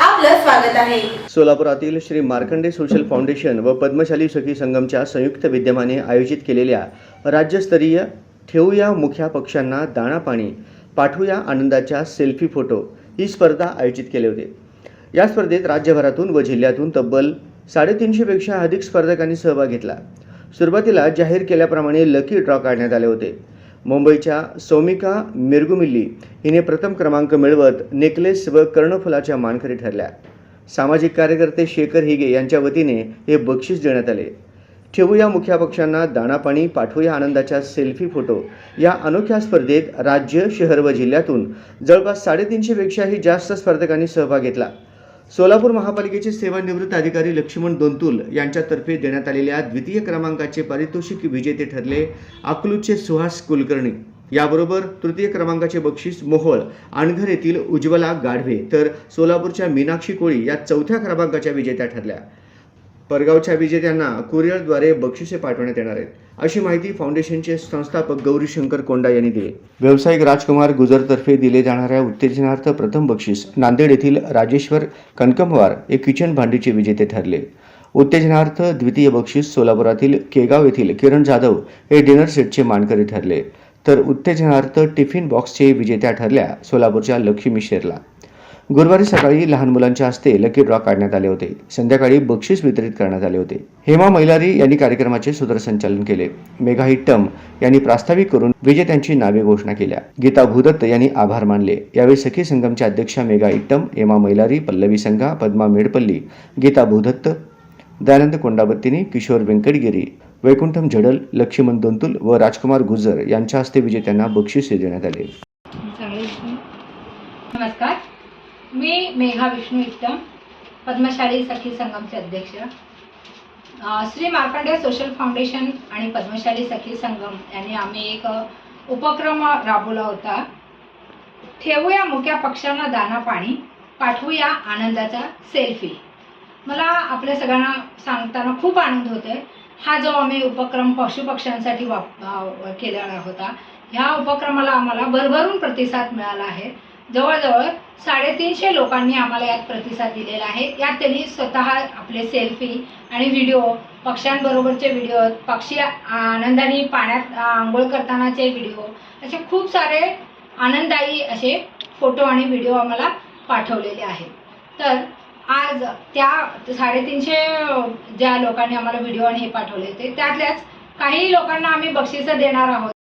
आपलं स्वागत आहे. सोलापुरातील श्री मार्कंडे सोशल फाउंडेशन व पद्मशाली सखी संगमच्या संयुक्त विद्यमाने आयोजित केलेल्या राज्यस्तरीय ठेवूया मुख्या पक्षांना दाणा पाणी पाठवूया आनंदाच्या सेल्फी फोटो ही स्पर्धा आयोजित केली होते. या स्पर्धेत राज्यभरातून व जिल्ह्यातून तब्बल साडेतीनशेपेक्षा अधिक स्पर्धकांनी सहभाग घेतला. सुरुवातीला जाहीर केल्याप्रमाणे लकी ड्रॉ काढण्यात आले होते. मुंबईच्या सौमिका मिरगुमिल्ली हिने प्रथम क्रमांक मिळवत नेकलेस व कर्णफुलाच्या मानकरी ठरल्या. सामाजिक कार्यकर्ते शेखर हिगे यांच्या वतीने हे बक्षीस देण्यात आले. ठेवूया मुख्या पक्षांना दाणापाणी पाठवूया आनंदाच्या सेल्फी फोटो. या अनोख्या स्पर्धेत राज्य शहर व जिल्ह्यातून जवळपास साडेतीनशेपेक्षाही जास्त स्पर्धकांनी सहभाग घेतला. सोलापूर महापालिकेचे सेवानिवृत्त अधिकारी लक्ष्मण दोंतुल यांच्यातर्फे देण्यात आलेल्या द्वितीय क्रमांकाचे पारितोषिक विजेते ठरले अकलूजचे सुहास कुलकर्णी. याबरोबर तृतीय क्रमांकाचे बक्षीस मोहोळ आणघर येथील उज्ज्वला गाढवे तर सोलापूरच्या मीनाक्षी कोळी या चौथ्या क्रमांकाच्या विजेत्या ठरल्या. परगावच्या विजेत्यांना कुरिअरद्वारे बक्षिसे पाठवण्यात येणार आहेत. अशी माहिती फाउंडेशनचे संस्थापक गौरीशंकर कोंडा यांनी दिली. व्यावसायिक राजकुमार गुजरतर्फे दिले जाणाऱ्या उत्तेजनार्थ प्रथम बक्षीस नांदेड येथील राजेश्वर कनकमवार हे किचन भांडीचे विजेते ठरले. उत्तेजनार्थ द्वितीय बक्षीस सोलापुरातील केगाव येथील किरण जाधव हे डिनर सेटचे मानकरी ठरले. तर उत्तेजनार्थ टिफिन बॉक्सचे विजेत्या ठरल्या सोलापूरच्या लक्ष्मी शेरला. गुरुवारी सकाळी लहान मुलांच्या हस्ते लकी ड्रॉ काढण्यात आले होते. संध्याकाळी बक्षीस वितरित करण्यात आले होते. हेमा मैलारी यांनी कार्यक्रमाचे सूत्रसंचालन केले. मेघा हिट्टम यांनी प्रास्ताविक करून विजेत्यांची नावे घोषणा केल्या. गीता भूदत्त यांनी आभार मानले. यावेळी सखी संगमच्या अध्यक्षा मेघा इट्टम हेमा मैलारी पल्लवी संघा पद्मा मेडपल्ली गीता भूदत्त दयानंद कोंडाबत्तीनी किशोर व्यंकटगिरी वैकुंठम झडल लक्ष्मण दोंतुल व राजकुमार गुजर यांच्या हस्ते विजेत्यांना बक्षिसे देण्यात आले. नमस्कार. मी मेघा विष्णू इष्टम पद्मशाली सखी संगमचे अध्यक्ष श्री मार्कंडे सोशल फाउंडेशन आणि पद्मशाली सखी संगम यांनी आम्ही एक उपक्रम राबवला होता. ठेवूया मुक्या पक्ष्यांना दाना पाणी पाठवूया आनंदाचा सेल्फी मला आपल्या सगळ्यांना सांगताना खूप आनंद होतोय. हा जो आम्ही उपक्रम पशुपक्ष्यांसाठी वाप केलेला होता ह्या उपक्रमाला आम्हाला भरभरून प्रतिसाद मिळाला आहे. जवळजवळ साडेतीनशे लोकांनी आम्हाला यात प्रतिसाद दिलेला आहे. यात त्यांनी स्वतः आपले सेल्फी आणि व्हिडिओ पक्ष्यांबरोबरचे व्हिडिओ पक्षी आनंदाने पाण्यात आंघोळ करतानाचे व्हिडिओ असे खूप सारे आनंददायी असे फोटो आणि व्हिडिओ आम्हाला पाठवलेले आहेत तर आज त्या साडेतीनशे ज्या लोकांनी आम्हाला व्हिडिओ आणि हे पाठवले होते त्यातल्याच काही लोकांना आम्ही बक्षिसं देणार आहोत.